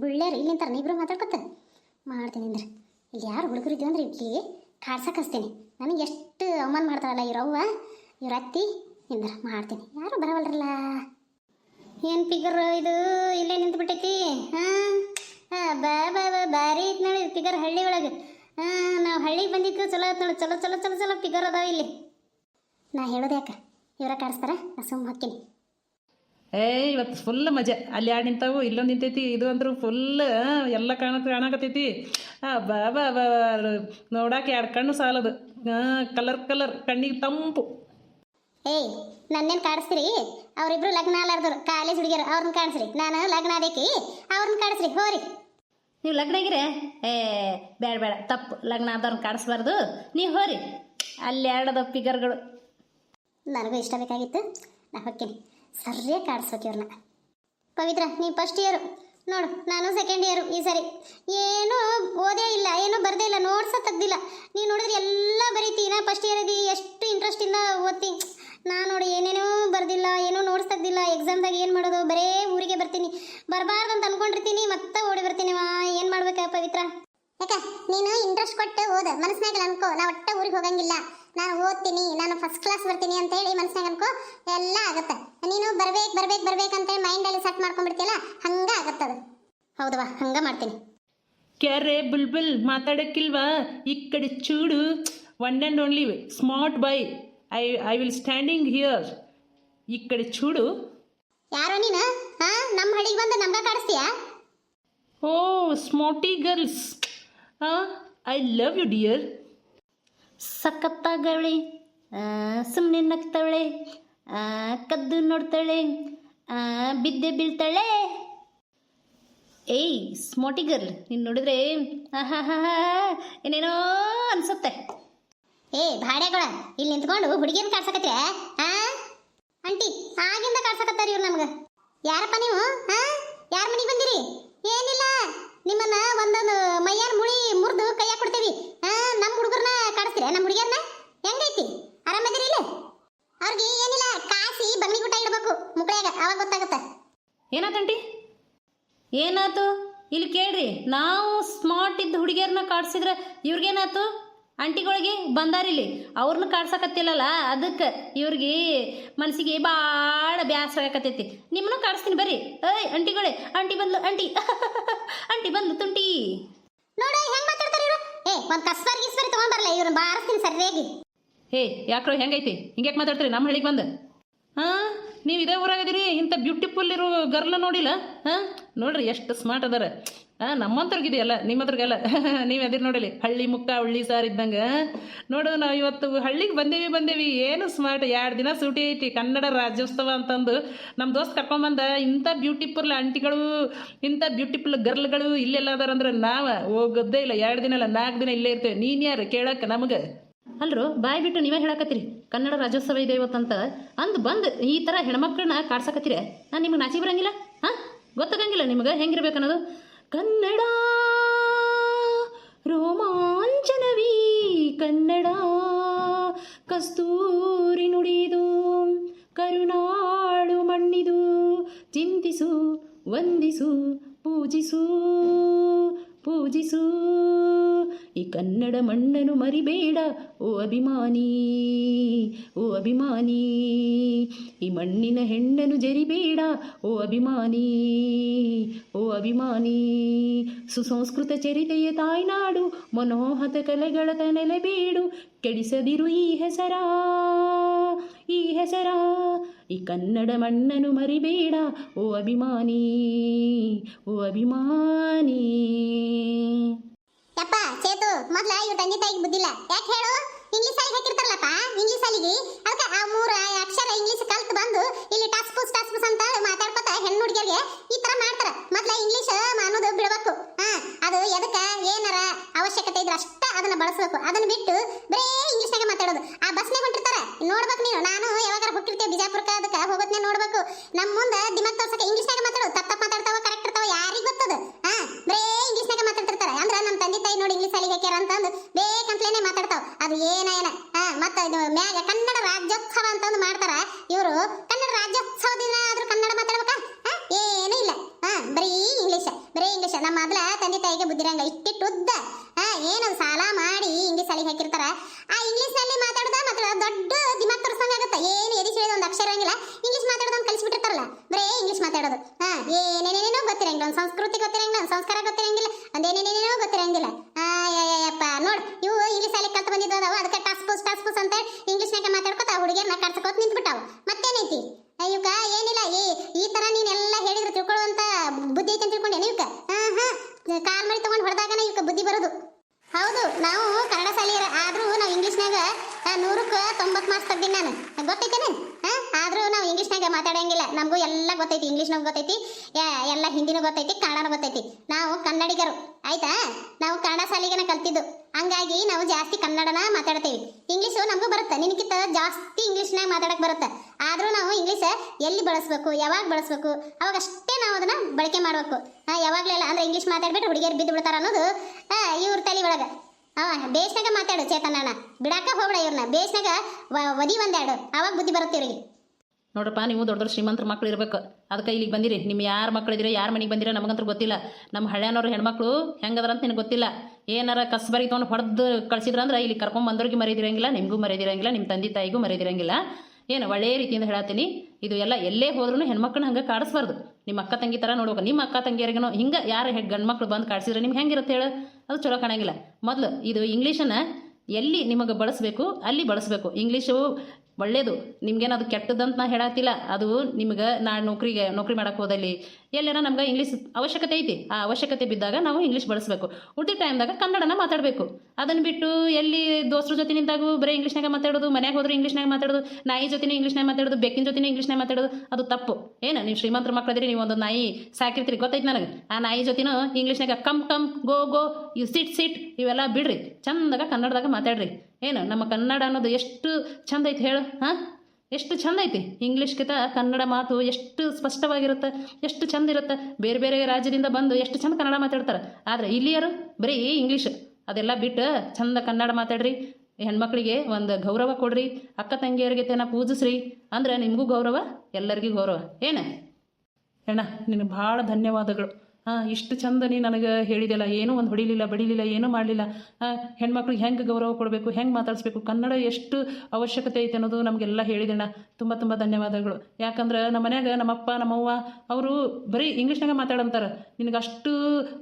ಬುಳ್ಳ್ಯಾರು ಇಲ್ಲಿ ನಿಂತಾರ ಇಬ್ರು ಮಾತಾಡ್ಕೊತ. ಮಾಡ್ತೀನಿ ಅಂದ್ರೆ. ಇಲ್ಲಿ ಯಾರು ಹುಡುಗರು ಇದ್ದೀವಿ ಅಂದ್ರೆ ಇಲ್ಲಿ ಕಾಡ್ಸಕ್ಕೆ ಹಚ್ತೀನಿ. ನನಗೆ ಎಷ್ಟು ಅವಮಾನ ಮಾಡ್ತಾರಲ್ಲ ಇವ್ರವ್ವ ಇವ್ರ ಅತ್ತಿ ಇಂದ್ರ ಮಾಡ್ತೀನಿ. ಯಾರು ಬರವಲ್ರಲ್ಲ. ಏನು ಫಿಗರ್ ಇದು? ಇಲ್ಲೇ ನಿಂತು ಬಿಟ್ಟೈತಿ ಹಾಂ, ಬಾ ಬಾ ಬಾ ಭಾರಿ ಐತಿ ನೋಡಿ ಫಿಗರ್ ಹಳ್ಳಿ ಒಳಗೆ. ಹಾಂ, ನಾವು ಹಳ್ಳಿಗೆ ಬಂದಿದ್ದು ಚಲೋ ಆಯ್ತು ನೋಡಿ. ಚಲೋ ಚಲೋ ಚಲೋ ಚಲೋ ಫಿಗರ್ ಅದಾವ ಇಲ್ಲಿ. ನಾ ಹೇಳೋದು ಯಾಕೆ? ಇವರ ಕಾಡಿಸ್ತಾರ? ನಾ ಸುಮ್ಮ ಹೊಕ್ಕಿನಿ ಏ ಇವತ್ತು ಫುಲ್ ಮಜಾ. ಅಲ್ಲಿ ಎರಡು ನಿಂತಾವು ಇಲ್ಲೊಂದು ನಿಂತೈತಿ ಇದು ಅಂದ್ರು ಫುಲ್ ಎಲ್ಲ ಕಾಣ ಕಾಣಕತ್ತೈತಿ. ಬಾ ಬಾ ಬಾ ನೋಡಕ್ಕೆ ಎರಡು ಕಣ್ಣು ಸಾಲದು. ಕಲರ್ ಕಲರ್ ಕಣ್ಣಿಗೆ ತಂಪು. ಏಯ್ ನನ್ನೇನು ಕಾಡಿಸ್ತೀರಿ? ಅವರಿಬ್ರು ಲಗ್ನ ಅಲ್ಲಾರ್ದವ್ರು ಕಾಲೇಜ್ ಹುಡುಗಿಯರು ಅವ್ರನ್ನ ಕಾಣಿಸ್ರಿ ನಾನು ಲಗ್ನ ಆದೇಕಿ ಅವ್ರನ್ನ ಕಾಡಿಸ್ರಿ ಹೋರಿ. ನೀವು ಲಗ್ನ ಆಗಿರ? ಏ ಬೇಡ ಬೇಡ ತಪ್ಪು. ಲಗ್ನ ಆದವ್ರನ್ನ ಕಾಡಿಸ್ಬಾರ್ದು. ನೀವು ಹೋರಿ. ಅಲ್ಲಿ ಎರಡದ ಫಿಗರ್ಗಳು ನನಗೂ ಇಷ್ಟ ಬೇಕಾಗಿತ್ತು. ನಾ ಹೊಕ್ಕಿನಿ. ಸರಿಯಾಗಿ ಕಾಡ್ಸೋಕೆ ಇವ್ರನ್ನ. ಪವಿತ್ರ, ನೀ ಫಸ್ಟ್ ಇಯರು ನೋಡು, ನಾನು ಸೆಕೆಂಡ್ ಇಯರು ಈ ಸರಿ. ಏನೂ ಓದೇ ಇಲ್ಲ, ಏನೂ ಬರದೇ ಇಲ್ಲ ನೋಡ್ಸ ತೆಗ್ದಿಲ್ಲ. ನೀನು ನೋಡಿದ್ರೆ ಎಲ್ಲ ಬರೀತೀನ ಫಸ್ಟ್ ಇಯರ್ ಇದೀ ಎಷ್ಟು ಇಂಟ್ರೆಸ್ಟಿಂದ ಓದ್ತಿ. ನಾನು ನೋಡಿ ಏನೇನೋ ಬರ್ದಿಲ್ಲ, ಏನೂ ನೋಟ್ಸ್ ತೆಗ್ದಿಲ್ಲ. ಎಕ್ಸಾಮ್ದಾಗ ಏನು ಮಾಡೋದು? ಬರೇ ಊರಿಗೆ ಬರ್ತೀನಿ. ಬರಬಾರ್ದು ಅಂತ ಅನ್ಕೊಂಡಿರ್ತೀನಿ, ಮತ್ತೆ ಓಡಿ ಬರ್ತೀನಿ. ಏನು ಮಾಡ್ಬೇಕಾ ಪವಿತ್ರ? ಯಾಕ? ನೀನು ಇಂಟ್ರೆಸ್ಟ್ ಕೊಟ್ಟು ಓದ. ಮನಸ್ನಾಗ ಅನ್ಕೋ. ನಾ ಒಟ್ಟ ಊರಿಗೆ ಹೋಗಂಗಿಲ್ಲ. ನಾನು ಓದ್ತೀನಿ ನಾನು ಫಸ್ಟ್ ಕ್ಲಾಸ್ ಬರ್ತೀನಿ ಅಂತ ಹೇಳಿ ಮನಸ್ನಾಗ ಅನ್ಕೋ ಎಲ್ಲ ಆಗತ್ತೆ. ನೀನು ಬರ್ಬೇಕು ಬರ್ಬೇಕು ಬರ್ಬೇಕು ಅಂತ ಹೇಳಿ ಮೈಂಡಲ್ಲಿ ಸೆಟ್ ಮಾಡ್ಕೊಂಡ್ಬಿಡ್ತಿಯಲ್ಲ ಹಂಗ ಆಗತ್ತದು ಹೌದವಾ ಹಂಗ ಮಾಡ್ತೀನಿ. ಕ್ಯಾರೆ ಬುಲ್ಬುಲ್ ಮಾತಾಡಕ್ಕಿಲ್ವಾ? ಈ ಕಡೆ ಚೂಡು. One and only smart bye I I will standing here ಈ ಕಡೆ ಚೂಡು. ಯಾರೋ ನೀನು? ಹಾ? ನಮ್ಮ ಹಳ್ಳಿಗೆ ಬಂದು ನಮ್ಗೆ ಕಾಡಿಸ್ತೀಯಾ? ಓ smarty girls I love you dear ಸಖತ್ತಾಗವಳೆ ಸುಮ್ಮನೆ ನಗ್ತಾಳೆ ಆ, ಕದ್ದು ನೋಡ್ತಾಳೆ ಆ, ಬಿದ್ದೆ ಬೀಳ್ತಾಳೆ ಏಯ್ ಸ್ಮಾಟಿ ಗರ್ಲ್ ನೀನು ನೋಡಿದ್ರೆ ಏನೇನೋ ಅನ್ಸುತ್ತೆ. ಏ ಭಾಡೆಗಳ ಇಲ್ಲಿ ನಿಂತ್ಕೊಂಡು ಹುಡುಗಿಯನ್ನು ಕಾಡ್ಸಕತ್ತೀರ ಆಂಟಿ ಅಂಟಿ ಆಗಿಂದ ಕಾಡ್ಸಕತ್ತಾರ ಇವ್ರು ನಮ್ಗೆ. ಯಾರಪ್ಪ ನೀವು ಹಾ ಯಾರ ಮನೆಗೆ ಬಂದಿರಿ ಏನಿಲ್ಲ ನಿಮ್ಮನ್ನ ಒಂದೊಂದು ಮೈಯಾನ ಮುಳಿ ಮುರಿದು ಕೈಯಾಗ ಕೊಡ್ತೇವಿ ಹಾ ನಮ್ಮ ಹುಡುಗರನ್ನ ಕಾಡಿಸ್ತೀರ ನಮ್ಮ ಹುಡುಗಿಯರ್ನ ಹೆಂಗೈತಿ ಆರಾಮದಿರಿ ಇಲ್ಲ ಅವ್ರಿಗೆ ಏನಿಲ್ಲ ಕಾಸಿ ಬಂಗ್ಲಿ ಗುಟ್ಟ ಇಡ್ಬೇಕು ಮುಕ್ಳ್ಯಾಗ ಅವಾಗ ಗೊತ್ತಾಗತ್ತ ಏನಾತಂಟಿ ಏನಾತು ಇಲ್ಲಿ ಕೇಳ್ರಿ ನಾವು ಸ್ಮಾರ್ಟ್ ಇದ್ದ ಹುಡುಗಿಯರನ್ನ ಕಾಡ್ಸಿದ್ರೆ ಇವ್ರಿಗೇನಾತು ಅಂಟಿಗಳಿಗೆ ಬಂದಾರಿಲ್ಲಿ. ಅವ್ರನ್ನ ಕಾಡ್ಸಕತ್ತಿಲ್ಲಲ್ಲ ಅದಕ್ಕೆ ಇವ್ರಿಗೆ ಮನಸ್ಸಿಗೆ ಭಾಳ ಬೇಸರ ಆಗಕತ್ತೈತಿ. ನಿಮ್ಮನ್ನು ಕಾಡಿಸ್ತೀನಿ ಬರ್ರಿ. ಏಯ್ ಅಂಟಿಗಳೇ ಆಂಟಿ ಬಂದ್ಲು ಅಂಟಿ ಅಂಟಿ ಬಂದ್ಲು ತುಂಟಿ. ನೋಡಿ ಹೆಂಗ್ ಮಾತಾಡ್ತಾರ ಹೇ ಏ ಒಂದ್ ಕಸ್ಬಾರ್ ಗಿಸ್ಬಾರಿ ತಗೊಂಡ್ಬರಲ್ಲ ಇವ್ರನ್ನ ಬಾರಿಸ್ತೀನಿ ಸರಿಯಾಗಿ. ಹೇ ಯಾಕ್ರೋ ಹೆಂಗೈತಿ? ಹಿಂಗ್ಯಾಕೆ ಮಾತಾಡ್ತೀರಿ? ನಮ್ಮ ಹಳ್ಳಿಗೆ ಬಂದು. ಹಾಂ? ನೀವು ಇದೇ ಊರಾಗದಿರಿ ಇಂಥ ಬ್ಯೂಟಿಫುಲ್ ಇರೋ ಗರ್ಲ ನೋಡಿಲ್ಲ? ಹಾಂ? ನೋಡ್ರಿ ಎಷ್ಟು ಸ್ಮಾರ್ಟ್ ಅದಾರ. ಹಾಂ ನಮ್ಮಂತರ್ಗಿದೆಯಲ್ಲ ನಿಮ್ಮ ಹತ್ರಗೆಲ್ಲ ನೀವು ಎದುರು ನೋಡಲಿ, ಹಳ್ಳಿ ಮುಕ್ಕ ಹಳ್ಳಿ ಸಾರ್ ಇದ್ದಂಗೆ. ನೋಡು, ನಾವು ಇವತ್ತು ಹಳ್ಳಿಗೆ ಬಂದೇವಿ ಬಂದೇವಿ, ಏನು ಸ್ಮಾರ್ಟ್ ಎರಡು ದಿನ ಸೂಟಿ ಐತಿ, ಕನ್ನಡ ರಾಜ್ಯೋತ್ಸವ ಅಂತಂದು. ನಮ್ಮ ದೋಸ್ತ್ ಕರ್ಕೊಂಬಂದ, ಇಂಥ ಬ್ಯೂಟಿಫುಲ್ ಆಂಟಿಗಳು ಇಂಥ ಬ್ಯೂಟಿಫುಲ್ ಗರ್ಲ್ಗಳು ಇಲ್ಲೆಲ್ಲ ಅದಾರಂದ್ರೆ ನಾವು ಹೋಗೋದೇ ಇಲ್ಲ, ಎರಡು ದಿನ ಇಲ್ಲ ನಾಲ್ಕು ದಿನ ಇಲ್ಲೇ ಇರ್ತೇವೆ. ನೀನು ಯಾರು ಕೇಳಕ್ಕೆ ನಮಗೆ? ಅಲ್ರು, ಬಾಯ್ ಬಿಟ್ಟು ನೀವೇ ಹೇಳಕತ್ತೀರಿ. ಕನ್ನಡ ರಾಜ್ಯೋತ್ಸವ ಇದೆ ಇವತ್ತಂತ. ಅಂದು ಬಂದು ಈ ಥರ ಹೆಣ್ಮಕ್ಳನ್ನ ಕಾಡ್ಸಕತ್ತೀರಿ. ನಾನು ನಿಮ್ಗೆ ನಾಚಿ ಬರಂಗಿಲ್ಲ? ಹಾಂ? ಗೊತ್ತಾಗಂಗಿಲ್ಲ ನಿಮ್ಗೆ ಹೆಂಗಿರ್ಬೇಕು ಅನ್ನೋದು ಕನ್ನಡ ರೋಮಾಂಚನವೀ ಕನ್ನಡ ಕಸ್ತೂರಿ ನುಡಿದು ಕರುನಾಳು ಮಣ್ಣಿದು, ಚಿಂತಿಸು, ವಂದಿಸು, ಪೂಜಿಸು ಪೂಜಿಸು. ಈ ಕನ್ನಡ ಮಣ್ಣನು ಮರಿಬೇಡ. ಓ ಅಭಿಮಾನಿ ಓ ಅಭಿಮಾನಿ, ಈ ಮಣ್ಣಿನ ಹೆಣ್ಣನು ಜರಿಬೇಡ. ಓ ಅಭಿಮಾನಿ ಓ ಅಭಿಮಾನಿ, ಸುಸಂಸ್ಕೃತ ಚರಿತೆಯ ತಾಯ್ನಾಡು, ಮನೋಹತ ಕಲೆಗಳ ನೆಲೆಬೀಡು ಕೆಡಿಸದಿರು ಈ ಹೆಸರ ಈ ಹೆಸರ, ಈ ಕನ್ನಡ ಮಣ್ಣನು ಮರಿಬೇಡ. ಓ ಅಭಿಮಾನಿ ಓ ಅಭಿಮಾನಿ. ಯಪ್ಪ ಚೇತು ಮೊದ್ಲ ಇವ್ರ ತಂದೆ ತಾಯಿಗೆ ಬುದ್ಧಿಲ್ಲ ಯಾಕೆ ಹೇಳು? ಇಂಗ್ಲಿಷ್ ಸಾಲಿಗೆ ಹಾಕಿರ್ತಾರಲ್ಲಪ್ಪ ಇಂಗ್ಲಿಷ್ ಸಾಲಿಗೆ ಅದಕ್ಕೆ ಆ ಮೂರ ಅಕ್ಷರ ಇಂಗ್ಲಿಷ್ ಕಲ್ತು ಬಂದು ಇಲ್ಲಿ ಟಸ್ ಪುಸ್ ಟಸ್ ಪುಸ್ ಅಂತ ಮಾತಾಡ್ಕೊತ ಹೆಣ್ಣು ಹುಡುಗಿಯರಿಗೆ ಈ ತರ ಮಾಡ್ತಾರ ಮೊದ್ಲ ಇಂಗ್ಲಿಷ್ ಅನ್ನೋದು ಬಿಡ್ಬೇಕು ಹಾ ಅದು ಎದಕ್ಕ ಏನಾರ ಅವಶ್ಯಕತೆ ಇದ್ರೆ ಅಷ್ಟ ಅದನ್ನ ಬಳಸಬೇಕು ಅದನ್ನ ಬಿಟ್ಟು ಬರೇ ಇಂಗ್ಲಿಷ್ನಾಗ ಮಾತಾಡೋದು ಆ ಬಸ್ನಾಗ ಹೊಂಟಿರ್ತಾರ ನೋಡ್ಬೇಕು ನೀನು ನಾನು ಯಾವಾಗಾರ ಹೋಗಿರ್ತೇವೆ ಬಿಜಾಪುರಕ್ಕೆ ಅದಕ್ಕೆ ಹೋಗೋತ್ನೇ ನೋಡ್ಬೇಕು ನಮ್ಮ ಮುಂದೆ ದಿಮಾಗ್ ತೋರ್ಸಕ್ಕೆ ಇಂಗ್ಲಿಷ್ನಾಗ ಮಾತಾಡೋದು ತಪ್ಪ ತಪ್ಪ ಮಾತಾಡ್ತಾವ ಕರೆಕ್ಟ್ ಇರ್ತಾವ ಯಾರಿಗ್ ಗೊತ್ತದ ಹಾ ಬರೇ ಇಂಗ್ಲಿಷ್ನಾಗ ಮಾತಾಡ್ತಿರ್ತಾರೆ ಅಂದ್ರೆ ನಮ್ಮ ತಂದೆ ತಾಯಿ ನೋಡಿ ಇಂಗ್ಲಿಷ್ ಸಾಲಿಗೆ ಹಾಕ್ಯಾರ ಅಂತಂದು ಬೇಕಂತಲೇನೆ ಮಾತಾಡ್ತಾವ ಅದು ಏನ ಏನ ಹಾ ಮತ್ತೆ ಇದು ಮ್ಯಾಗ ಕನ್ನಡ ರಾಜ್ಯೋತ್ಸವ ಅಂತಂದು ಮಾಡ್ತಾರ ಇವರು ಕನ್ನಡ ರಾಜ್ಯೋತ್ಸವ ದಿನ ಆದ್ರೂ ಕನ್ನಡ ಮಾತಾಡ್ಬೇಕಾ ಹಾ ಏನೂ ಇಲ್ಲ ನಮ್ಮ ಮೊದಲ ತಂದೆ ತಾಯಿಗೆ ಬುದ್ಧಿರಂಗ ಇಷ್ಟಿಟ್ಟು ಉದ್ದ ಹಾ ಏನು ಸಾಲ ಮಾಡಿ ಇಂಗ್ಲೀಷ್ ಶಾಲೆಗೆ ಹಾಕಿರ್ತಾರ ಆ ಇಂಗ್ಲೀಷ್ನಲ್ಲಿ ಮಾತಾಡೋದ ಮಾತ್ರ ದೊಡ್ಡ ದಿಮಾಗ್ ತೋರಿಸಂಗ ಆಗತ್ತ ಏನು ಎದಿ ಹೇಳಿದ ಒಂದು ಅಕ್ಷರ ಇರಂಗಿಲ್ಲ ಇಂಗ್ಲೀಷ್ ಮಾತಾಡೋದು ಅಂತ ಕಲಿಸ್ಬಿಟ್ಟಿರ್ತಾರಲ್ಲ ಬರೇ ಇಂಗ್ಲೀಷ್ ಮಾತಾಡೋದು ಹಾ ಏನೇನೇನೇನೋ ಗೊತ್ತಿರಂಗಿಲ್ಲ ಒಂದು ಸಂಸ್ಕೃತಿ ಗೊತ್ತಿರಂಗಿಲ್ಲ ಒಂದು ಸಂಸ್ಕಾರ ಗೊತ್ತಿರಂಗಿಲ್ಲ ಒಂದು ಏನೇನೇನೇನೋ ಗೊತ್ತಿರಂಗಿಲ್ಲ ಆ ಯಪ್ಪ ನೋಡ್ ಇವು ಇಂಗ್ಲೀಷ್ ಶಾಲೆಗೆ ಕಲ್ತು ಬಂದಿದ್ದು ಅದಾವ ಅದಕ್ಕೆ ಟಾಸ್ ಪೂಸ್ ಟಾಸ್ ಪೂಸ್ ಅಂತ ಇಂಗ್ಲೀಷ್ನಾಗ ಹುಡುಗಿಯರ್ನ ಕರ್ಸಕೋತ್ ನಿಂತ್ಬಿಟ್ಟಾವು. ಮತ್ತೇನೈತಿ? ಇವಕ್ಕ ಏನಿಲ್ಲ. ಏ, ಈ ತರ ನೀನೆಲ್ಲ ಹೇಳಿದ್ರು, ತಿಳ್ಕೊಳ್ಳುವಂತ ಬುದ್ಧಿ ಐತೆ ಅಂತ ತಿಳ್ಕೊಂಡೇನೆ ಇವಕ್ಕ ಹಾ ಹಾ. ಕಾಲ್ ಮಾಡಿ ತಗೊಂಡ್ ಹೊಡೆದಾಗನ ಇವಕ್ಕ ಬುದ್ಧಿ ಬರೋದು. ಹೌದು, ನಾವು ಕನ್ನಡ ಶಾಲೆಯರ, ಆದ್ರೂ ನಾವು ಇಂಗ್ಲೀಷ್ನಾಗ ನೂರಕ್ಕೆ ತೊಂಬತ್ ಮಾರ್ಕ್ಸ್ ತೆಗ್ದೀನಿ ನಾನು. ಗೊತ್ತೈತೇನೆ? ಆದ್ರೂ ನಾವು ಇಂಗ್ಲೀಷ್ನಾಗ ಮಾತಾಡಂಗಿಲ್ಲ. ನಮಗೂ ಎಲ್ಲ ಗೊತ್ತೈತಿ ಇಂಗ್ಲೀಷ್ನಾಗ ಗೊತ್ತೈತಿ ಎಲ್ಲ ಹಿಂದಿನೂ ಗೊತ್ತೈತಿ, ಕನ್ನಡನೂ ಗೊತ್ತೈತಿ. ನಾವು ಕನ್ನಡಿಗರು, ಆಯ್ತಾ? ನಾವು ಕನ್ನಡ ಶಾಲೆಗೆನ ಕಲ್ತಿದ್ದು. ಹಂಗಾಗಿ ನಾವು ಜಾಸ್ತಿ ಕನ್ನಡನ ಮಾತಾಡ್ತೀವಿ. ಇಂಗ್ಲೀಷು ನಮಗೂ ಬರುತ್ತೆ. ನಿನಗಿಂತ ಜಾಸ್ತಿ ಇಂಗ್ಲೀಷ್ನಾಗ ಮಾತಾಡಕ್ಕೆ ಬರುತ್ತೆ. ಆದರೂ ನಾವು ಇಂಗ್ಲೀಷ್ ಎಲ್ಲಿ ಬಳಸಬೇಕು, ಯಾವಾಗ ಬಳಸಬೇಕು ಅವಾಗ ಅಷ್ಟೇ ನಾವು ಅದನ್ನು ಬಳಕೆ ಮಾಡ್ಬೇಕು. ಯಾವಾಗಲೇ ಅಂದ್ರೆ ಇಂಗ್ಲೀಷ್ ಮಾತಾಡ್ಬಿಟ್ಟು ಹುಡುಗಿಯರು ಬಿದ್ದು ಬಿಡ್ತಾರೆ ಅನ್ನೋದು ಇವ್ರ ತಲೆ ಒಳಗೆ. ಅವ ಬೇಸ್ನಾಗ ಮಾತಾಡು ಚೇತನಣ್ಣ ಬಿಡಾಕ ಹೋಗ್ಬೇಡ ಇವ್ರನ್ನ ಬೇಸ್ನಾಗ ವದಿ ಒಂದೆರಡು ಅವಾಗ ಬುದ್ಧಿ ಬರುತ್ತೆ ಇವ್ರಿಗೆ. ನೋಡ್ರಪ್ಪ ನೀವು ದೊಡ್ಡ ದೊಡ್ಡ ಶ್ರೀಮಂತರ ಮಕ್ಳು ಇರಬೇಕು. ಅದಕ್ಕೆ ಇಲ್ಲಿಗೆ ಬಂದಿರಿ. ನಿಮ್ಮ ಯಾರು ಮಕ್ಳಿದ್ದೀರಿ ಯಾರು ಮನೆಗೆ ಬಂದಿರೋ ನಮಗಂತೂ ಗೊತ್ತಿಲ್ಲ. ನಮ್ಮ ಹಳ್ಳ್ಯಾನವ್ರ ಹೆಣ್ಮಕ್ಳು ಹೆಂಗದ್ರ ಅಂತ ನಿನಗೆ ಗೊತ್ತಿಲ್ಲ. ಏನಾರ ಕಸ್ಬರಿ ತೊಗೊಂಡು ಹೊಡೆದು ಕಳ್ಸಿದ್ರಂದ್ರೆ ಇಲ್ಲಿ ಕರ್ಕೊಂಡು ಬಂದವ್ರಿಗೆ ಮರೆದಿರಂಗಿಲ್ಲ, ನಿಮಗೂ ಮರೆದಿರಂಗಿಲ್ಲ ನಿಮ್ಮ ತಂದೆ ತಾಯಿಗೂ ಮರೆದಿರಂಗಿಲ್ಲ. ಏನು ಒಳ್ಳೆಯ ರೀತಿಯಿಂದ ಹೇಳತ್ತೀನಿ, ಇದು ಎಲ್ಲ ಎಲ್ಲೇ ಹೋದ್ರೂ ಹೆಣ್ಮಕ್ಳನ್ನ ಹಂಗೆ ಕಾಡಿಸ್ಬಾರ್ದು. ನಿಮ್ಮ ಅಕ್ಕ ತಂಗಿ ಥರ ನೋಡ್ಬೇಕು. ನಿಮ್ಮ ಅಕ್ಕ ತಂಗಿಯರಿಗೂ ಹಿಂಗೆ ಯಾರು ಹೆ ಗಂಡ್ಮಕ್ಳು ಬಂದು ಕಾಡಿಸಿದ್ರೆ ನಿಮ್ಗೆ ಹೆಂಗಿರುತ್ತೆ ಹೇಳು? ಅದು ಚಲೋ ಕಾಣಂಗಿಲ್ಲ. ಮೊದಲು ಇದು ಇಂಗ್ಲೀಷನ್ನು ಎಲ್ಲಿ ನಿಮಗೆ ಬಳಸಬೇಕು, ಅಲ್ಲಿ ಬಳಸಬೇಕು. ಇಂಗ್ಲೀಷು ಒಳ್ಳೇದು. ನಿಮ್ಗೇನು ಅದು ಕೆಟ್ಟದಂತ ನಾ ಹೇಳತ್ತಿಲ್ಲ ಅದು ನಿಮ್ಗೆ ನಾ ನೌಕರಿಗೆ, ನೌಕರಿ ಮಾಡಕ್ಕೆ ಹೋದಲ್ಲಿ ಎಲ್ಲಾರ ನಮ್ಗೆ ಇಂಗ್ಲೀಷ್ ಅವಶ್ಯಕತೆ ಐತಿ. ಆ ಅವಶ್ಯಕತೆ ಬಿದ್ದಾಗ ನಾವು ಇಂಗ್ಲೀಷ್ ಬಳಸಬೇಕು. ಉಳಿದ ಟೈಮ್ದಾಗ ಕನ್ನಡನ ಮಾತಾಡಬೇಕು. ಅದನ್ನು ಬಿಟ್ಟು ಎಲ್ಲಿ ದೋಸ್ತರ ಜೊತೆ ನಿಂತಾಗೂ ಬರೀ ಇಂಗ್ಲೀಷ್ನಾಗ ಮಾತಾಡೋದು, ಮನ್ಯಾಗ ಹೋದ್ರೆ ಇಂಗ್ಲೀಷ್ನಾಗ ಮಾತಾಡೋದು, ನಾಯಿ ಜೊತೆನೇ ಇಂಗ್ಲೀಷ್ನಾಗ ಮಾತಾಡೋದು, ಬೆಕ್ಕಿನ ಜೊತೆ ಇಂಗ್ಲೀಷ್ನಾಗ ಮಾತಾಡೋದು, ಅದು ತಪ್ಪು. ಏನು ನೀವು ಶ್ರೀಮಂತರ ಮಕ್ಕಳದಿರಿ, ನೀವು ಒಂದು ನಾಯಿ ಸಾಕಿರ್ತೀರಿ, ಗೊತ್ತೈತೆ ನನಗೆ? ಆ ನಾಯಿ ಜೊತೆನೂ ಇಂಗ್ಲೀಷ್ನಾಗ come come go go you sit sit, ಇವೆಲ್ಲ ಬಿಡ್ರಿ. ಚಂದಾಗ ಕನ್ನಡದಾಗ ಮಾತಾಡ್ರಿ. ಏನು? ನಮ್ಮ ಕನ್ನಡ ಅನ್ನೋದು ಎಷ್ಟು ಚಂದ ಐತೆ ಹೇಳು, ಹಾಂ? ಎಷ್ಟು ಚಂದ ಐತಿ? ಇಂಗ್ಲೀಷ್ಗಿಂತ ಕನ್ನಡ ಮಾತು ಎಷ್ಟು ಸ್ಪಷ್ಟವಾಗಿರುತ್ತೆ, ಎಷ್ಟು ಚಂದ ಇರುತ್ತೆ. ಬೇರೆ ಬೇರೆ ರಾಜ್ಯದಿಂದ ಬಂದು ಎಷ್ಟು ಚಂದ ಕನ್ನಡ ಮಾತಾಡ್ತಾರೆ. ಆದರೆ ಇಲ್ಲಿಯರು ಬರೀ ಇಂಗ್ಲೀಷ್ ಅದೆಲ್ಲ ಬಿಟ್ಟು ಚಂದ ಕನ್ನಡ ಮಾತಾಡ್ರಿ, ಹೆಣ್ಮಕ್ಳಿಗೆ ಒಂದು ಗೌರವ ಕೊಡ್ರಿ, ಅಕ್ಕ ತಂಗಿಯರಿಗೆ ತೇನ ಪೂಜಿಸ್ರಿ. ಅಂದ್ರೆ ನಿಮಗೂ ಗೌರವ, ಎಲ್ಲರಿಗೂ ಗೌರವ. ಏನು? ಅಣ್ಣ, ನಿನಗೆ ಭಾಳ ಧನ್ಯವಾದಗಳು. ಹಾಂ ಇಷ್ಟು ಚಂದ ನೀ ನನಗೆ ಹೇಳಿದೆಲ್ಲ, ಏನೂ ಒಂದು ಹೊಡಿಲಿಲ್ಲ, ಬಡಿಲಿಲ್ಲ, ಏನೂ ಮಾಡಲಿಲ್ಲ. ಹೆಣ್ಮಕ್ಳಿಗೆ ಹೆಂಗೆ ಗೌರವ ಕೊಡಬೇಕು, ಹೆಂಗೆ ಮಾತಾಡಿಸ್ಬೇಕು? ಕನ್ನಡ ಎಷ್ಟು ಅವಶ್ಯಕತೆ ಐತೆ ಅನ್ನೋದು ನಮಗೆಲ್ಲ ಹೇಳಿದಣ್ಣ. ತುಂಬ ತುಂಬ ಧನ್ಯವಾದಗಳು. ಯಾಕಂದ್ರೆ ನಮ್ಮ ಮನ್ಯಾಗ ನಮ್ಮಪ್ಪ ನಮ್ಮವ್ವ ಅವರು ಬರೀ ಇಂಗ್ಲೀಷ್ನಾಗ ಮಾತಾಡಂತಾರೆ. ನಿನಗೆ ಅಷ್ಟು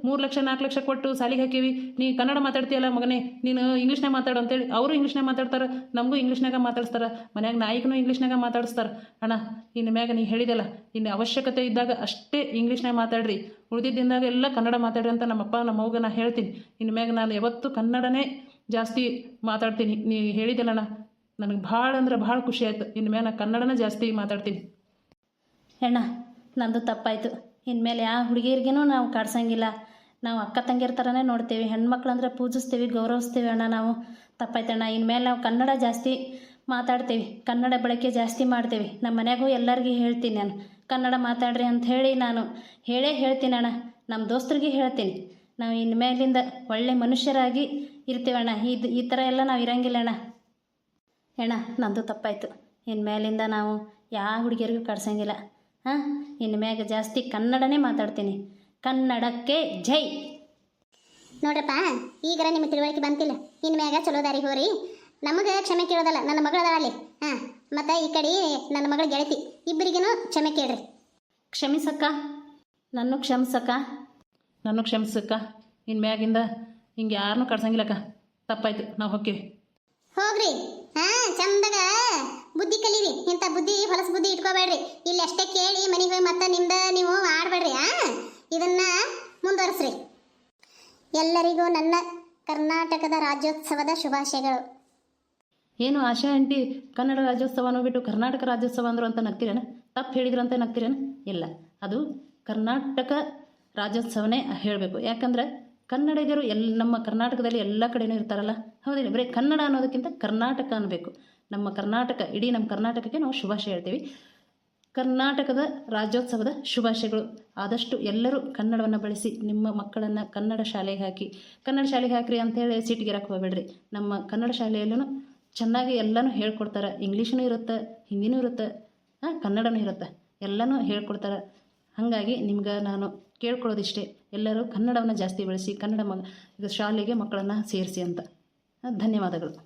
ಮೂರು ಲಕ್ಷ, ನಾಲ್ಕು ಲಕ್ಷ ಕೊಟ್ಟು ಸಾಲಿಗೆ ಹಾಕೀವಿ. ನೀ ಕನ್ನಡ ಮಾತಾಡ್ತೀಯಲ್ಲ ಮಗನೇ, ನೀನು ಇಂಗ್ಲೀಷ್ನಾಗ ಮಾತಾಡು ಅಂತೇಳಿ ಅವರು ಇಂಗ್ಲೀಷ್ನಾಗ ಮಾತಾಡ್ತಾರೆ, ನಮಗೂ ಇಂಗ್ಲೀಷ್ನಾಗ ಮಾತಾಡಿಸ್ತಾರೆ. ಮನ್ಯಾಗ ನಾಯಿಗೂ ಇಂಗ್ಲೀಷ್ನಾಗ ಮಾತಾಡಿಸ್ತಾರೆ. ಅಣ್ಣ, ಇನ್ನು ಮ್ಯಾಗ ನೀ ಹೇಳಿದೆಲ್ಲ, ಇನ್ನು ಅವಶ್ಯಕತೆ ಇದ್ದಾಗ ಅಷ್ಟೇ ಇಂಗ್ಲೀಷ್ನಾಗ ಮಾತಾಡ್ರಿ. ಉಳಿದಿದ್ದಿಂದಾಗ ಎಲ್ಲ ಕನ್ನಡ ಮಾತಾಡ್ರಿ ಅಂತ ನಮ್ಮಪ್ಪ, ನಮ್ಮವ್ಗೆ ನಾನು ಹೇಳ್ತೀನಿ. ಇನ್ನು ಮ್ಯಾಗ ನಾನು ಯಾವತ್ತೂ ಕನ್ನಡನೇ ಜಾಸ್ತಿ ಮಾತಾಡ್ತೀನಿ. ನೀ ಹೇಳಿದೆಲ್ಲಣ್ಣ ನನಗೆ ಭಾಳ ಅಂದ್ರೆ ಭಾಳ ಖುಷಿ ಆಯ್ತು. ಇನ್ನು ಮ್ಯಾಗ ನಾನು ಕನ್ನಡನೇ ಜಾಸ್ತಿ ಮಾತಾಡ್ತೀನಿ. ಅಣ್ಣ, ನಂದು ತಪ್ಪಾಯಿತು. ಇನ್ಮೇಲೆ ಯಾವ ಹುಡುಗಿಯರಿಗೇನು ನಾವು ಕಾಡ್ಸಂಗಿಲ್ಲ. ನಾವು ಅಕ್ಕ ತಂಗಿರ ಥರನೇ ನೋಡ್ತೀವಿ. ಹೆಣ್ಮಕ್ಳು ಅಂದರೆ ಪೂಜಿಸ್ತೀವಿ, ಗೌರವಿಸ್ತೀವಿ ಅಣ್ಣ ನಾವು. ತಪ್ಪಾಯ್ತಣ್ಣ. ಇನ್ಮೇಲೆ ನಾವು ಕನ್ನಡ ಜಾಸ್ತಿ ಮಾತಾಡ್ತೀವಿ. ಕನ್ನಡ ಬಳಕೆ ಜಾಸ್ತಿ ಮಾಡ್ತೀವಿ. ನಮ್ಮ ಮನೆಗೂ ಎಲ್ಲರಿಗೂ ಹೇಳ್ತೀನಿ ನಾನು. ಕನ್ನಡ ಮಾತಾಡ್ರಿ ಅಂತ ಹೇಳಿ ನಾನು ಹೇಳೇ ಹೇಳ್ತೀನಿ ಅಣ್ಣ ನಮ್ಮ ದೋಸ್ತರಿಗೆ ಹೇಳ್ತೀನಿ. ನಾವು ಇನ್ನು ಮೇಲಿಂದ ಒಳ್ಳೆ ಮನುಷ್ಯರಾಗಿ ಇರ್ತೀವಣ್ಣ. ಇದು ಈ ಥರ ಎಲ್ಲ ನಾವು ಇರಂಗಿಲ್ಲ ಅಣ್ಣ ಅಣ್ಣ ನಂದು ತಪ್ಪಾಯಿತು. ಇನ್ಮೇಲಿಂದ ನಾವು ಯಾವ ಹುಡುಗಿಯರಿಗೂ ಕಳ್ಸಂಗಿಲ್ಲ. ಹಾಂ ಇನ್ನು ಮ್ಯಾಗ ಜಾಸ್ತಿ ಕನ್ನಡನೇ ಮಾತಾಡ್ತೀನಿ. ಕನ್ನಡಕ್ಕೆ ಜೈ! ನೋಡ್ರಪ್ಪ ಈಗರ ನಿಮ್ಮ ತಿಳುವಳಿಕೆ ಬಂತಿಲ್ಲ. ಇನ್ನು ಮ್ಯಾಗ ಚಲೋ ದಾರಿ ಹೋರಿ ನಮಗೆ ಕ್ಷಮೆ ಕೇಳೋದಲ್ಲ, ನನ್ನ ಮಗಳ ಅದಾಳ ಅಲ್ಲಿ ಹಾಂ. ಮತ್ತು ಈ ಕಡೆ ನನ್ನ ಮಗಳ ಗೆಳತಿ ಇಬ್ಬರಿಗೇನು ಕ್ಷಮೆ ಕೇಳ್ರಿ. ಕ್ಷಮಿಸಕ್ಕ. ನನ್ನ ಕ್ಷಮಿಸಕ್ಕ. ನನ್ನ ಕ್ಷಮಿಸಕ್ಕ. ಇನ್ನು ಮ್ಯಾಗಿಂದ ಹಿಂಗೆ ಯಾರನ್ನೂ ಕಡ್ಸಂಗಿಲ್ಲಕ್ಕ ತಪ್ಪಾಯ್ತು ನಾವು ಹೋಗ್ತೀವಿ ಹೋಗ್ರಿ. ಹಾ ಚಂದಾಗ. ಬುದ್ಧಿ ಕಲೀರಿ. ಇಂಥ ಬುದ್ಧಿ ಹೊಲಸು ಬುದ್ಧಿ ಇಟ್ಕೋಬೇಡ್ರಿ. ಇಲ್ಲಿ ಅಷ್ಟೇ ಕೇಳಿ ಮನೆಗೆ ಹೋಗಿ ಮತ್ತೆ ನಿಮ್ದ ನೀವು ಆಡ್ಬೇಡ್ರಿ ಆ ಇದನ್ನ ಮುಂದುವರಿಸ್ರಿ. ಎಲ್ಲರಿಗೂ ನನ್ನ ಕರ್ನಾಟಕದ ರಾಜ್ಯೋತ್ಸವದ ಶುಭಾಶಯಗಳು. ಏನು ಆಶಾ ಆಂಟಿ ಕನ್ನಡ ರಾಜ್ಯೋತ್ಸವ ಬಿಟ್ಟು ಕರ್ನಾಟಕ ರಾಜ್ಯೋತ್ಸವ ಅಂದರು ಅಂತ ನಗ್ತಿರೇನ? ತಪ್ಪು ಹೇಳಿದ್ರು ಅಂತ ನಗ್ತಿರೇನ? ಇಲ್ಲ. ಅದು ಕರ್ನಾಟಕ ರಾಜ್ಯೋತ್ಸವನೇ ಹೇಳಬೇಕು. ಯಾಕಂದ್ರೆ ಕನ್ನಡಿಗರು ಎಲ್, ನಮ್ಮ ಕರ್ನಾಟಕದಲ್ಲಿ ಎಲ್ಲ ಕಡೆನೂ ಇರ್ತಾರಲ್ಲ? ಹೌದಿಲ್ಲ. ಬರೀ ಕನ್ನಡ ಅನ್ನೋದಕ್ಕಿಂತ ಕರ್ನಾಟಕ ಅನ್ನಬೇಕು ನಮ್ಮ ಕರ್ನಾಟಕ, ಇಡೀ ನಮ್ಮ ಕರ್ನಾಟಕಕ್ಕೆ ನಾವು ಶುಭಾಶಯ ಹೇಳ್ತೀವಿ. ಕರ್ನಾಟಕದ ರಾಜ್ಯೋತ್ಸವದ ಶುಭಾಶಯಗಳು. ಆದಷ್ಟು ಎಲ್ಲರೂ ಕನ್ನಡವನ್ನು ಬಳಸಿ, ನಿಮ್ಮ ಮಕ್ಕಳನ್ನು ಕನ್ನಡ ಶಾಲೆಗೆ ಹಾಕಿ. ಕನ್ನಡ ಶಾಲೆಗೆ ಹಾಕಿರಿ ಅಂತೇಳಿ ಸಿಟಿಗಿರಕ್ಕೆ ಹೋಗಬೇಡ್ರಿ. ನಮ್ಮ ಕನ್ನಡ ಶಾಲೆಯಲ್ಲೂ ಚೆನ್ನಾಗಿ ಎಲ್ಲನೂ ಹೇಳ್ಕೊಡ್ತಾರೆ. ಇಂಗ್ಲೀಷೂ ಇರುತ್ತೆ, ಹಿಂದಿನೂ ಇರುತ್ತೆ ಕನ್ನಡನೂ ಇರುತ್ತೆ. ಎಲ್ಲನೂ ಹೇಳ್ಕೊಡ್ತಾರೆ. ಹಾಗಾಗಿ ನಿಮ್ಗೆ ನಾನು ಕೇಳ್ಕೊಳ್ಳೋದಿಷ್ಟೇ. ಎಲ್ಲರೂ ಕನ್ನಡವನ್ನು ಜಾಸ್ತಿ ಬೆಳೆಸಿ, ಕನ್ನಡ ಮ ಶಾಲೆಗೆ ಮಕ್ಕಳನ್ನು ಸೇರಿಸಿ ಅಂತ. ಧನ್ಯವಾದಗಳು.